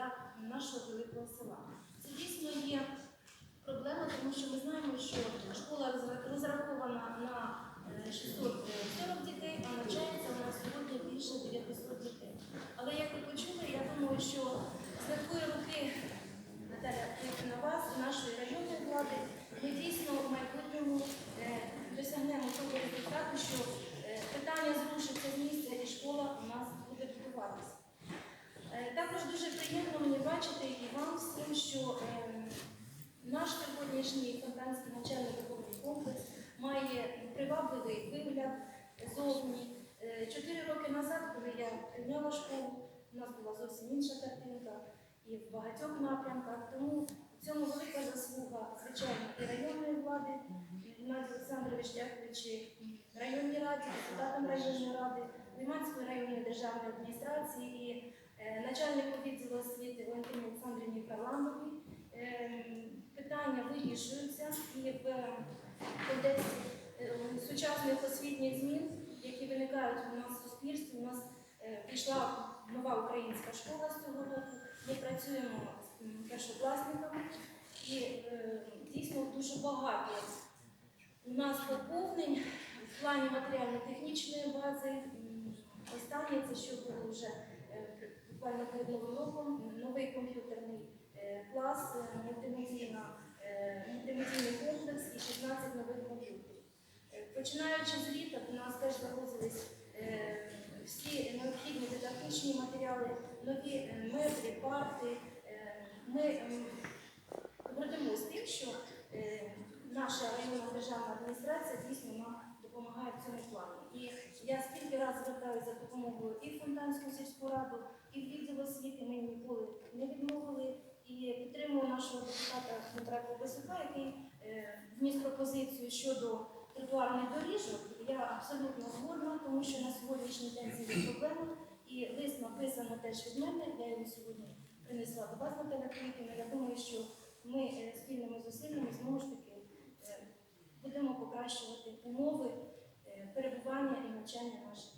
для нашого великого села. Це дійсно є проблема, тому що ми знаємо, що школа розрахована на е, 640 дітей, а навчається у нас сьогодні більше 900 дітей. Але як ви почули, я думаю, що з легкої руки Наталя, на вас, нашої районної влади, ми дійсно в майбутньому е, досягнемо того результату, що е, питання зрушиться з місця і школа у нас буде будуватися. Бачити і вам всім, що е, наш сьогоднішній фонтанський навчальний духовний комплекс має привабливий вигляд зовні. Е, Чотири роки назад, коли я прийняла школу, у нас була зовсім інша картинка і в багатьох напрямках. Тому в цьому велика заслуга, звичайно, і районної влади, Геннадій Олександрович, дякуючи районній раді, депутатам районної ради, Лиманської районної державної адміністрації е, начальнику відділу освіти Валентині Олександрівні Карлановій. Е, Питання вирішуються і в контексті е, сучасних освітніх змін, які виникають у нас в суспільстві. У нас е, пішла нова українська школа з цього року. Ми працюємо з першокласниками і е, дійсно дуже багато у нас поповнень в плані матеріально-технічної бази. Останнє це що було вже е, буквально перед новим роком. Новий комп'ютерний е, клас, е, мультимедійна, е, мультимедійний комплекс і 16 нових комп'ютерів. Е, Починаючи з літа, до нас теж завозились е, всі необхідні дидактичні матеріали, нові е, меблі, парти. Е, Ми ем, гордимося тим, що наша районна державна адміністрація дійсно нам допомагає в цьому плані. І я скільки разів звертаюся за допомогою і в Фонтанську сільську раду, і в відділ освіти ми ніколи не відмовили. І підтримую нашого депутата Дмитра Ковбасюка, який вніс пропозицію щодо тротуарних доріжок. Я абсолютно згодна, тому що на сьогоднішній день це є проблема. І лист написано теж від мене. Я його сьогодні принесла до вас, Наталя Квітівна. Я думаю, що ми е, спільними зусиллями знову ж таки е, будемо покращувати умови е, перебування і навчання наших.